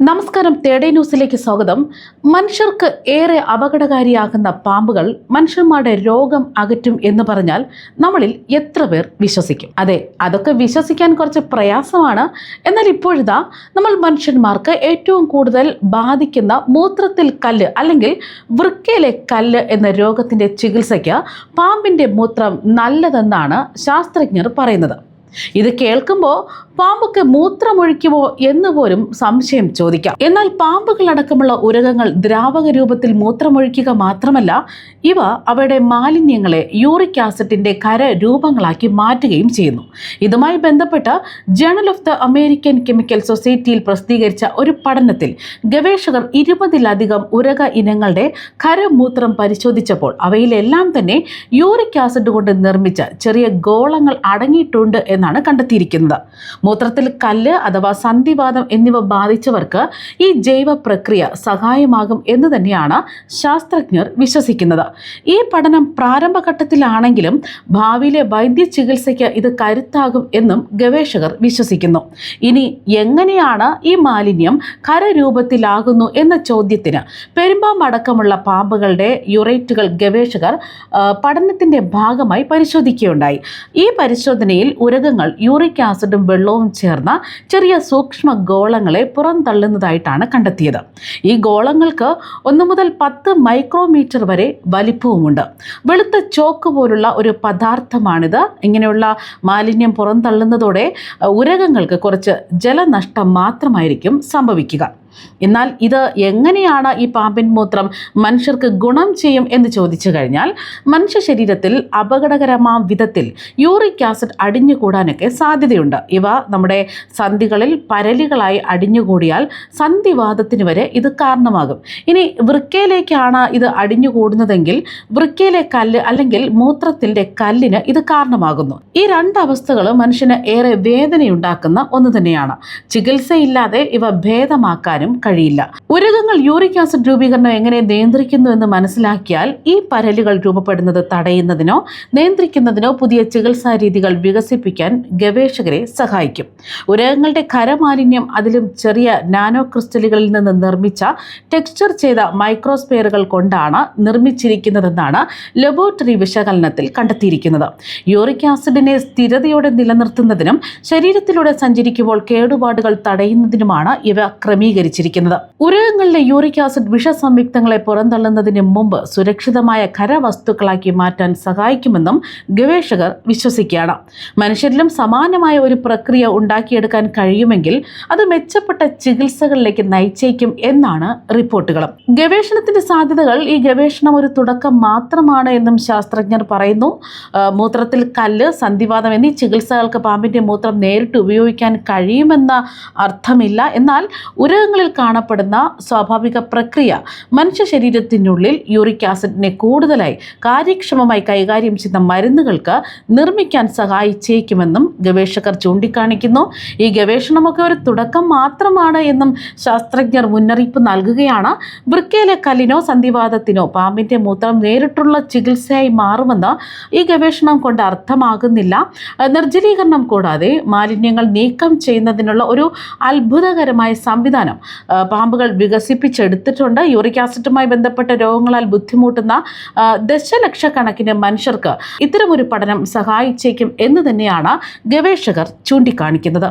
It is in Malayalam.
നമസ്കാരം തേടേ ന്യൂസിലേക്ക് സ്വാഗതം. മനുഷ്യർക്ക് ഏറെ അപകടകാരിയാകുന്ന പാമ്പുകൾ മനുഷ്യന്മാരുടെ രോഗം അകറ്റും എന്ന് പറഞ്ഞാൽ നമ്മളിൽ എത്ര പേർ വിശ്വസിക്കും. അതെ അതൊക്കെ വിശ്വസിക്കാൻ കുറച്ച് പ്രയാസമാണ്. എന്നാൽ ഇപ്പോഴിതാ നമ്മൾ മനുഷ്യന്മാർക്ക് ഏറ്റവും കൂടുതൽ ബാധിക്കുന്ന മൂത്രത്തിൽ കല്ല് അല്ലെങ്കിൽ വൃക്കയിലെ കല്ല് എന്ന രോഗത്തിന്റെ ചികിത്സയ്ക്ക് പാമ്പിന്റെ മൂത്രം നല്ലതെന്നാണ് ശാസ്ത്രജ്ഞർ പറയുന്നത്. ഇത് കേൾക്കുമ്പോൾ പാമ്പൊക്കെ മൂത്രമൊഴിക്കുമോ എന്ന് പോലും സംശയം ചോദിക്കാം. എന്നാൽ പാമ്പുകളടക്കമുള്ള ഉരകങ്ങൾ ദ്രാവക രൂപത്തിൽ മൂത്രമൊഴിക്കുക മാത്രമല്ല ഇവ അവയുടെ മാലിന്യങ്ങളെ യൂറിക് ആസിഡിന്റെ രൂപങ്ങളാക്കി മാറ്റുകയും ചെയ്യുന്നു. ഇതുമായി ബന്ധപ്പെട്ട് journal of the American chemical സൊസൈറ്റിയിൽ പ്രസിദ്ധീകരിച്ച ഒരു പഠനത്തിൽ ഗവേഷകർ ഇരുപതിലധികം ഉരക ഇനങ്ങളുടെ ഖരമൂത്രം പരിശോധിച്ചപ്പോൾ അവയിലെല്ലാം തന്നെ യൂറിക് ആസിഡ് കൊണ്ട് നിർമ്മിച്ച ചെറിയ ഗോളങ്ങൾ അടങ്ങിയിട്ടുണ്ട് എന്നാണ് കണ്ടെത്തിയിരിക്കുന്നത്. മൂത്രത്തിൽ കല്ല് അഥവാ സന്ധിവാദം എന്നിവ ബാധിച്ചവർക്ക് ഈ ജൈവ പ്രക്രിയ സഹായമാകും എന്ന് തന്നെയാണ് ശാസ്ത്രജ്ഞർ വിശ്വസിക്കുന്നത്. ഈ പഠനം പ്രാരംഭഘട്ടത്തിലാണെങ്കിലും ഭാവിയിലെ വൈദ്യ ചികിത്സയ്ക്ക് ഇത് കരുത്താകും എന്നും ഗവേഷകർ വിശ്വസിക്കുന്നു. ഇനി എങ്ങനെയാണ് ഈ മാലിന്യം കരരൂപത്തിലാകുന്നു എന്ന ചോദ്യത്തിന് പെരുമ്പാമ്പടക്കമുള്ള പാമ്പുകളുടെ യുറേറ്റുകൾ ഗവേഷകർ പഠനത്തിന്റെ ഭാഗമായി പരിശോധിക്കുകയുണ്ടായി. ഈ പരിശോധനയിൽ ഉരകങ്ങൾ യൂറിക് ആസിഡും വെള്ളവും ചേർന്ന ചെറിയ സൂക്ഷ്മ ഗോളങ്ങളെ പുറന്തള്ളുന്നതായിട്ടാണ് കണ്ടെത്തിയത്. ഈ ഗോളങ്ങൾക്ക് ഒന്ന് മുതൽ പത്ത് മൈക്രോമീറ്റർ വരെ വലിപ്പവുമുണ്ട്. വെളുത്ത ചോക്ക് പോലുള്ള ഒരു പദാർത്ഥമാണിത്. ഇങ്ങനെയുള്ള മാലിന്യം പുറന്തള്ളുന്നതോടെ ഉരകങ്ങൾക്ക് കുറച്ച് ജലനഷ്ടം മാത്രമായിരിക്കും സംഭവിക്കുക. എന്നാൽ ഇത് എങ്ങനെയാണ് ഈ പാമ്പിൻ മൂത്രം മനുഷ്യർക്ക് ഗുണം ചെയ്യും എന്ന് ചോദിച്ചു കഴിഞ്ഞാൽ മനുഷ്യ ശരീരത്തിൽ അപകടകരമാം വിധത്തിൽ യൂറിക് ആസിഡ് അടിഞ്ഞുകൂടാനൊക്കെ സാധ്യതയുണ്ട്. ഇവ നമ്മുടെ സന്ധികളിൽ പരലുകളായി അടിഞ്ഞുകൂടിയാൽ സന്ധിവാദത്തിന് വരെ ഇത് കാരണമാകും. ഇനി വൃക്കയിലേക്കാണ് ഇത് അടിഞ്ഞുകൂടുന്നതെങ്കിൽ വൃക്കയിലെ കല്ല് അല്ലെങ്കിൽ മൂത്രത്തിന്റെ കല്ലിന് ഇത് കാരണമാകുന്നു. ഈ രണ്ട് മനുഷ്യന് ഏറെ വേദനയുണ്ടാക്കുന്ന ഒന്ന് തന്നെയാണ്. ചികിത്സയില്ലാതെ ഇവ ഭേദമാക്കാനും കഴിയില്ല. ഉരകങ്ങൾ യൂറിക് ആസിഡ് രൂപീകരണം എങ്ങനെ നിയന്ത്രിക്കുന്നു എന്ന് മനസ്സിലാക്കിയാൽ ഈ പരലുകൾ രൂപപ്പെടുന്നത് തടയുന്നതിനോ നിയന്ത്രിക്കുന്നതിനോ പുതിയ ചികിത്സാ രീതികൾ വികസിപ്പിക്കാൻ ഗവേഷകരെ സഹായിക്കും. ഉരകങ്ങളുടെ ഖരമാലിന്യം അതിലും ചെറിയ നാനോ ക്രിസ്റ്റലുകളിൽ നിന്ന് നിർമ്മിച്ച ടെക്സ്ചർ ചെയ്ത മൈക്രോസ്പെയറുകൾ കൊണ്ടാണ് നിർമ്മിച്ചിരിക്കുന്നതെന്നാണ് ലബോറട്ടറി വിശകലനത്തിൽ കണ്ടെത്തിയിരിക്കുന്നത്. യൂറിക് ആസിഡിനെ സ്ഥിരതയോടെ നിലനിർത്തുന്നതിനും ശരീരത്തിലൂടെ സഞ്ചരിക്കുമ്പോൾ കേടുപാടുകൾ തടയുന്നതിനുമാണ് ഇവ ക്രമീകരിച്ചിരിക്കുന്നത് ഉരകങ്ങളിലെ യൂറിക് ആസിഡ് വിഷസംയുക്തങ്ങളെ പുറന്തള്ളുന്നതിന് മുമ്പ് സുരക്ഷിതമായ ഖരവസ്തുക്കളാക്കി മാറ്റാൻ സഹായിക്കുമെന്നും ഗവേഷകർ വിശ്വസിക്കുകയാണ്. മനുഷ്യരിലും സമാനമായ ഒരു പ്രക്രിയ ഉണ്ടാക്കിയെടുക്കാൻ കഴിയുമെങ്കിൽ അത് മെച്ചപ്പെട്ട ചികിത്സകളിലേക്ക് നയിച്ചേക്കും എന്നാണ് റിപ്പോർട്ടുകൾ ഗവേഷണത്തിന്റെ സാധ്യതകൾ ഈ ഗവേഷണം ഒരു തുടക്കം മാത്രമാണ് എന്നും ശാസ്ത്രജ്ഞർ പറയുന്നു. മൂത്രത്തിൽ കല്ല് സന്ധിവാദം എന്നീ ചികിത്സകൾക്ക് പാമ്പിന്റെ മൂത്രം നേരിട്ട് ഉപയോഗിക്കാൻ കഴിയുമെന്ന അർത്ഥമില്ല. എന്നാൽ ഉരകങ്ങളിൽ കാണപ്പെടുന്ന സ്വാഭാവിക പ്രക്രിയ മനുഷ്യ ശരീരത്തിനുള്ളിൽ യൂറിക് ആസിഡിനെ കൂടുതലായി കാര്യക്ഷമമായി കൈകാര്യം ചെയ്യുന്ന മരുന്നുകൾക്ക് നിർമ്മിക്കാൻ സഹായിച്ചേക്കുമെന്നും ഗവേഷകർ ചൂണ്ടിക്കാണിക്കുന്നു. ഈ ഗവേഷണമൊക്കെ ഒരു തുടക്കം മാത്രമാണ് എന്നും ശാസ്ത്രജ്ഞർ മുന്നറിയിപ്പ് നൽകുകയാണ്. വൃക്കയിലെ കല്ലിനോ സന്ധിവാദത്തിനോ പാമ്പിന്റെ മൂത്രം നേരിട്ടുള്ള ചികിത്സയായി മാറുമെന്ന് ഈ ഗവേഷണം കൊണ്ട് അർത്ഥമാകുന്നില്ല. നിർജലീകരണം കൂടാതെ മാലിന്യങ്ങൾ നീക്കം ചെയ്യുന്നതിനുള്ള ഒരു അത്ഭുതകരമായ സംവിധാനം പാമ്പുകൾ വികസിപ്പിച്ചെടുത്തിട്ടുണ്ട്. യൂറിക് ആസിഡുമായി ബന്ധപ്പെട്ട രോഗങ്ങളാൽ ബുദ്ധിമുട്ടുന്ന ദശലക്ഷക്കണക്കിന് മനുഷ്യർക്ക് ഇത്തരമൊരു പഠനം സഹായിച്ചേക്കും എന്ന് തന്നെയാണ് ഗവേഷകർ ചൂണ്ടിക്കാണിക്കുന്നത്.